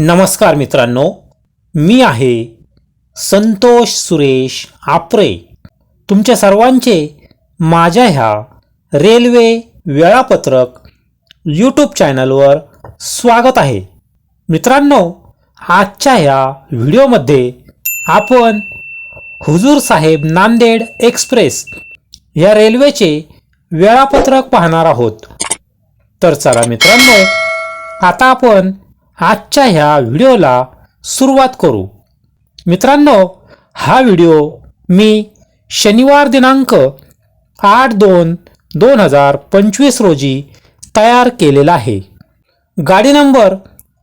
नमस्कार मित्रांनो मी आहे संतोष सुरेश आपरे. तुमच्या सर्वांचे माझ्या ह्या रेल्वे वेळापत्रक यूट्यूब चॅनलवर स्वागत आहे. मित्रांनो आजच्या ह्या व्हिडिओमध्ये आपण हुजूर साहेब नांदेड एक्सप्रेस या रेल्वेचे वेळापत्रक पाहणार आहोत. तर चला मित्रांनो आता आपण आजच्या ह्या व्हिडिओला सुरुवात करू. मित्रांनो हा व्हिडिओ मी शनिवार दिनांक आठ दोन दोन हजार पंचवीस रोजी तयार केलेला आहे. गाडी नंबर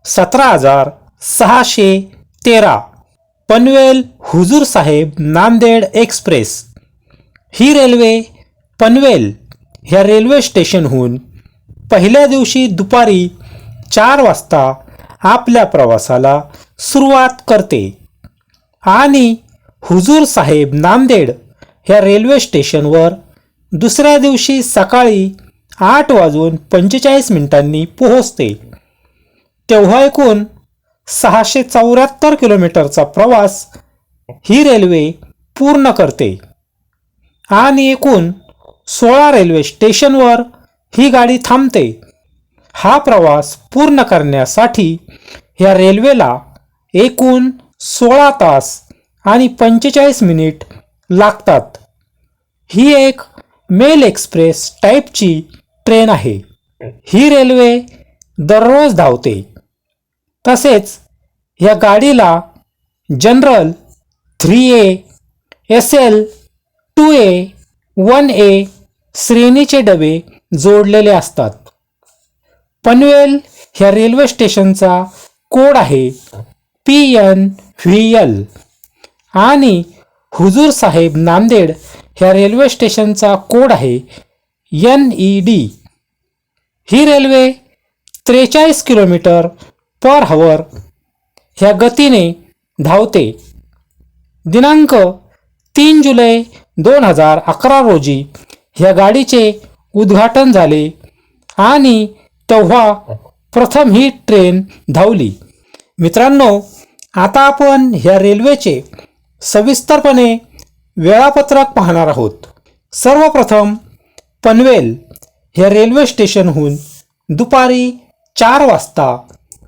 सतरा हजार सहाशे तेरा पनवेल हुजूर साहेब नांदेड एक्सप्रेस. ही रेल्वे पनवेल ह्या रेल्वे स्टेशनहून पहिल्या दिवशी दुपारी चार वाजता आपल्या प्रवासाला सुरुवात करते. आणि हुजूर साहेब नांदेड ह्या रेल्वे स्टेशनवर दुसऱ्या दिवशी सकाळी आठ वाजून पंचेचाळीस मिनिटांनी पोहोचते. तेव्हा एकूण सहाशे चौऱ्याहत्तर किलोमीटरचा प्रवास ही रेल्वे पूर्ण करते. आणि एकूण सोळा रेल्वे स्टेशनवर ही गाडी थांबते. हा प्रवास पूर्ण करण्यासाठी ह्या रेल्वेला एकूण सोळा तास आणि पंचेचाळीस मिनिट लागतात. ही एक मेल एक्सप्रेस टाईपची ट्रेन आहे. ही रेल्वे दररोज धावते. तसेच या गाडीला general three A S L two A one A श्रेणीचे डबे जोडलेले असतात. पनवेल ह्या रेल्वे स्टेशनचा कोड आहे पी एन व्ही एल. आणि हुजूर साहेब नांदेड ह्या रेल्वे स्टेशनचा कोड आहे एन ई डी. ही रेल्वे त्रेचाळीस किलोमीटर पर हवर ह्या गतीने धावते. दिनांक तीन जुलै दोन हजार अकरा रोजी ह्या गाडीचे उद्घाटन झाले आणि तेव्हा प्रथम ही ट्रेन धावली. मित्रांनो आता आपण ह्या रेल्वेचे सविस्तरपणे वेळापत्रक पाहणार आहोत. सर्वप्रथम पनवेल ह्या रेल्वे स्टेशनहून दुपारी चार वाजता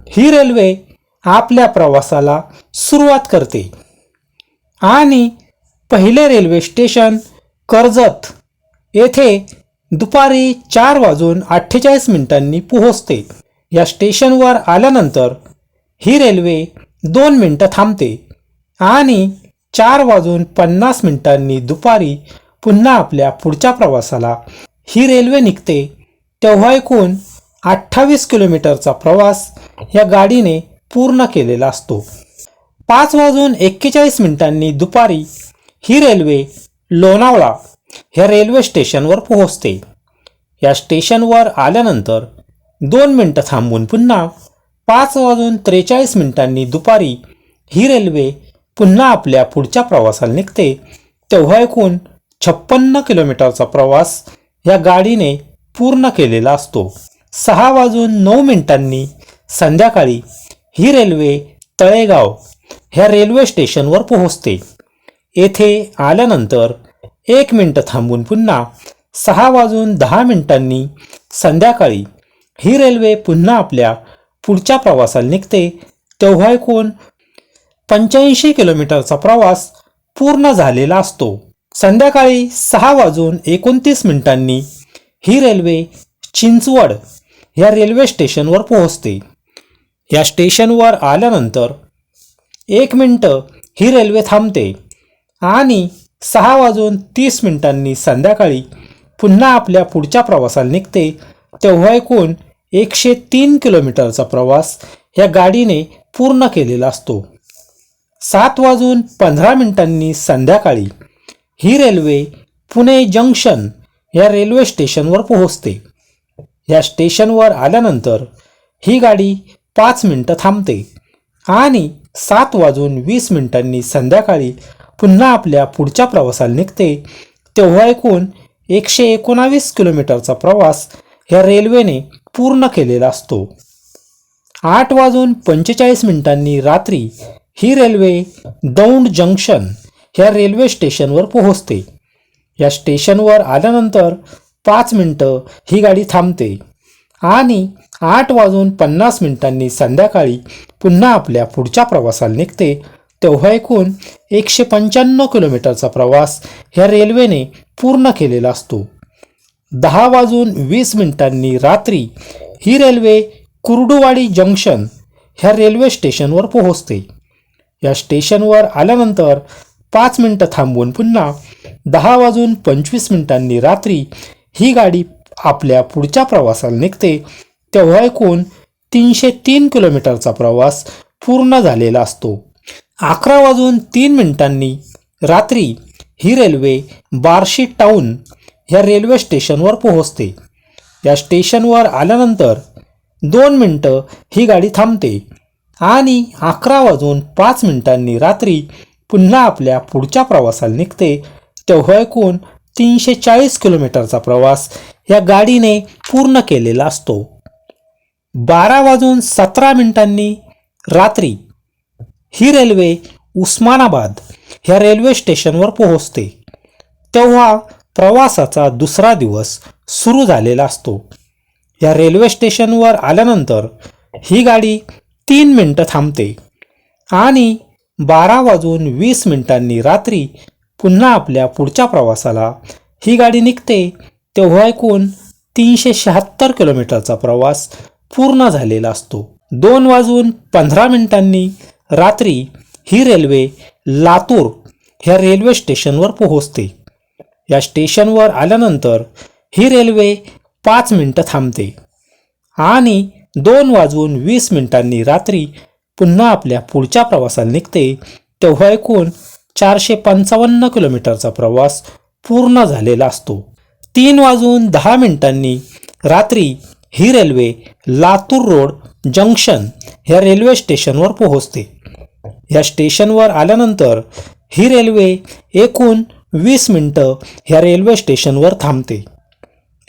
ही रेल्वे आपल्या प्रवासाला सुरुवात करते. आणि पहिले रेल्वे स्टेशन कर्जत येथे दुपारी चार वाजून अठ्ठेचाळीस मिनिटांनी पोहोचते या स्टेशनवर आल्यानंतर ही रेल्वे दोन मिनटं थांबते आणि चार वाजून पन्नास मिनिटांनी दुपारी पुन्हा आपल्या पुढच्या प्रवासाला ही रेल्वे निघते. तेव्हा एकूण अठ्ठावीस किलोमीटरचा प्रवास या गाडीने पूर्ण केलेला असतो. पाच वाजून एक्केचाळीस मिनिटांनी दुपारी ही रेल्वे लोणावळा ह्या रेल्वे स्टेशनवर पोहोचते. या स्टेशनवर आल्यानंतर दोन मिनटं थांबून पुन्हा पाच वाजून त्रेचाळीस मिनिटांनी दुपारी ही रेल्वे पुन्हा आपल्या पुढच्या प्रवासाला निघते. तेव्हा एकूण छप्पन्न किलोमीटरचा प्रवास या गाडीने पूर्ण केलेला असतो. सहा वाजून नऊ मिनिटांनी संध्याकाळी ही रेल्वे तळेगाव ह्या रेल्वे स्टेशनवर पोहोचते. येथे आल्यानंतर एक मिनटं थांबून पुन्हा सहा वाजून दहा मिनिटांनी संध्याकाळी ही रेल्वे पुन्हा आपल्या पुढच्या प्रवासाला निघते. तेव्हा एकूण पंच्याऐंशी किलोमीटरचा प्रवास पूर्ण झालेला असतो. संध्याकाळी सहा वाजून एकोणतीस मिनिटांनी ही रेल्वे चिंचवड या रेल्वे स्टेशनवर पोहोचते. या स्टेशनवर आल्यानंतर एक मिनटं ही रेल्वे थांबते आणि सहा वाजून तीस मिनिटांनी संध्याकाळी पुन्हा आपल्या पुढच्या प्रवासाला निघते तेव्हा एकूण एकशे तीन किलोमीटरचा प्रवास या गाडीने पूर्ण केलेला असतो. सात वाजून पंधरा मिनिटांनी संध्याकाळी ही रेल्वे पुणे जंक्शन या रेल्वे स्टेशनवर पोहोचते. या स्टेशनवर आल्यानंतर ही गाडी पाच मिनटं थांबते आणि सात वाजून वीस मिनिटांनी संध्याकाळी पुन्हा आपल्या पुढच्या प्रवासाला निघते. तेव्हा एकूण एकशे एकोणावीस किलोमीटरचा प्रवास ह्या रेल्वेने पूर्ण केलेला असतो. आठ वाजून पंचेचाळीस मिनिटांनी रात्री ही रेल्वे दौंड जंक्शन ह्या रेल्वे स्टेशनवर पोहोचते. या स्टेशनवर आल्यानंतर पाच मिनटं ही गाडी थांबते आणि आठ वाजून पन्नास मिनिटांनी संध्याकाळी पुन्हा आपल्या पुढच्या प्रवासाला निघते. तेव्हा एकूण एकशे पंच्याण्णव किलोमीटरचा प्रवास ह्या रेल्वेने पूर्ण केलेला असतो. दहा वाजून वीस मिनिटांनी रात्री ही रेल्वे कुर्डुवाडी जंक्शन ह्या रेल्वे स्टेशनवर पोहोचते. या स्टेशनवर आल्यानंतर पाच मिनटं थांबवून पुन्हा दहा वाजून पंचवीस मिनिटांनी रात्री ही गाडी आपल्या पुढच्या प्रवासाला निघते. तेव्हा एकूण तीनशे तीन किलोमीटरचा प्रवास पूर्ण झालेला असतो. अकरा वाजून तीन मिनिटांनी रात्री ही रेल्वे बार्शी टाऊन ह्या रेल्वे स्टेशनवर पोहोचते. या स्टेशनवर आल्यानंतर दोन मिनटं ही गाडी थांबते आणि अकरा वाजून पाच मिनिटांनी रात्री पुन्हा आपल्या पुढच्या प्रवासाला निघते. तेव्हा एकूण तीनशे चाळीस किलोमीटरचा प्रवास या गाडीने पूर्ण केलेला असतो. बारा वाजून सतरा मिनिटांनी रात्री ही रेल्वे उस्मानाबाद ह्या रेल्वे स्टेशनवर पोहोचते. तेव्हा प्रवासाचा दुसरा दिवस सुरू झालेला असतो. या रेल्वे स्टेशनवर आल्यानंतर ही गाडी तीन मिनटं थांबते आणि बारा वाजून वीस मिनिटांनी रात्री पुन्हा आपल्या पुढच्या प्रवासाला ही गाडी निघते. तेव्हा एकूण तीनशे शहात्तर किलोमीटरचा प्रवास पूर्ण झालेला असतो. दोन वाजून पंधरा मिनिटांनी रात्री ही रेल्वे लातूर ह्या रेल्वे स्टेशनवर पोहोचते. या स्टेशनवर आल्यानंतर ही रेल्वे पाच मिनटं थांबते आणि दोन वाजून वीस मिनिटांनी रात्री पुन्हा आपल्या पुढच्या प्रवासाला निघते तेव्हा एकूण चारशे पंचावन्न किलोमीटरचा प्रवास पूर्ण झालेला असतो. तीन वाजून दहा मिनिटांनी रात्री ही रेल्वे लातूर रोड जंक्शन ह्या रेल्वे स्टेशनवर पोहोचते. या स्टेशनवर आल्यानंतर ही रेल्वे एकूण वीस मिनटं ह्या रेल्वे स्टेशनवर थांबते.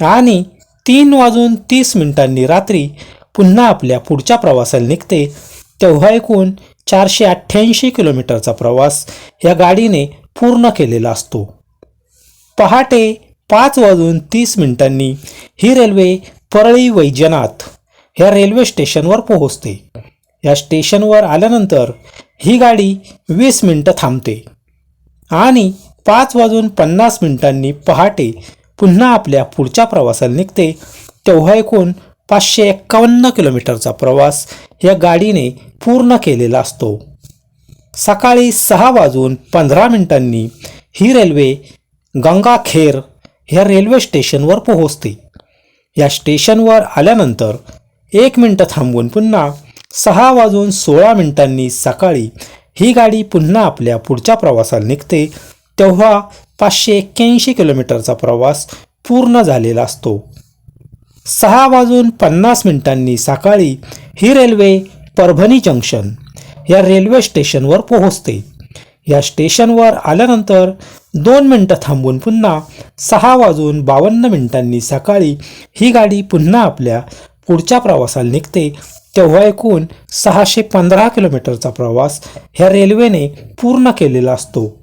आणि तीन वाजून तीस मिनिटांनी रात्री पुन्हा आपल्या पुढच्या प्रवासाला निघते तेव्हा एकूण चारशे अठ्ठ्याऐंशी किलोमीटरचा प्रवास या गाडीने पूर्ण केलेला असतो. पहाटे पाच वाजून तीस मिनिटांनी ही रेल्वे परळी वैजनाथ ह्या रेल्वे स्टेशनवर पोहोचते. या स्टेशनवर आल्यानंतर ही गाडी वीस मिनटं थांबते आणि पाच वाजून पन्नास मिनिटांनी पहाटे पुन्हा आपल्या पुढच्या प्रवासाला निघते तेव्हा एकूण पाचशे एक्कावन्न किलोमीटरचा प्रवास या गाडीने पूर्ण केलेला असतो. सकाळी सहा वाजून पंधरा मिनिटांनी ही रेल्वे गंगाखेर ह्या रेल्वे स्टेशनवर पोहोचते. या स्टेशनवर आल्यानंतर एक मिनटं थांबून पुन्हा सहा वाजून सोळा मिनिटांनी सकाळी ही गाडी पुन्हा आपल्या पुढच्या प्रवासाला निघते तेव्हा पाचशे एक्क्याऐंशी किलोमीटरचा प्रवास पूर्ण झालेला असतो. सहा वाजून पन्नास मिनिटांनी सकाळी ही रेल्वे परभणी जंक्शन या रेल्वे स्टेशनवर पोहोचते. या स्टेशनवर आल्यानंतर दोन मिनटं थांबून पुन्हा सहा वाजून बावन्न मिनिटांनी सकाळी ही गाडी पुन्हा आपल्या पुढच्या प्रवासाला निघते तेव्हा एकूण सहाशे पंधरा किलोमीटरचा प्रवास ह्या रेल्वेने पूर्ण केलेला असतो.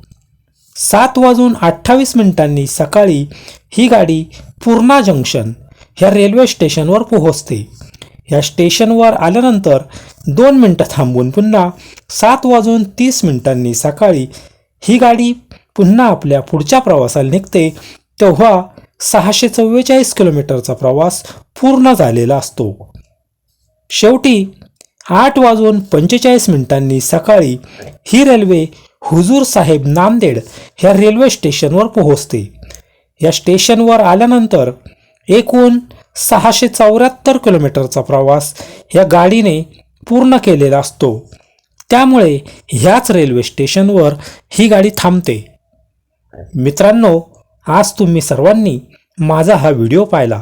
सात वाजून अठ्ठावीस मिनिटांनी सकाळी ही गाडी पूर्णा जंक्शन ह्या रेल्वे स्टेशनवर पोहोचते. या स्टेशनवर आल्यानंतर दोन मिनटं थांबून पुन्हा सात वाजून तीस मिनिटांनी सकाळी ही गाडी पुन्हा आपल्या पुढच्या प्रवासाला निघते तेव्हा सहाशे चव्वेचाळीस किलोमीटरचा प्रवास पूर्ण झालेला असतो. शेवटी आठ वाजून पंचेचाळीस मिनिटांनी सकाळी ही रेल्वे हुजूर साहेब नांदेड ह्या रेल्वे स्टेशनवर पोहोचते. या स्टेशनवर आल्यानंतर एकूण सहाशे चौऱ्याहत्तर किलोमीटरचा प्रवास या गाडीने पूर्ण केलेला असतो. त्यामुळे ह्याच रेल्वे स्टेशनवर ही गाडी थांबते. मित्रांनो आज तुम्ही सर्वांनी माझा हा व्हिडिओ पाहिला.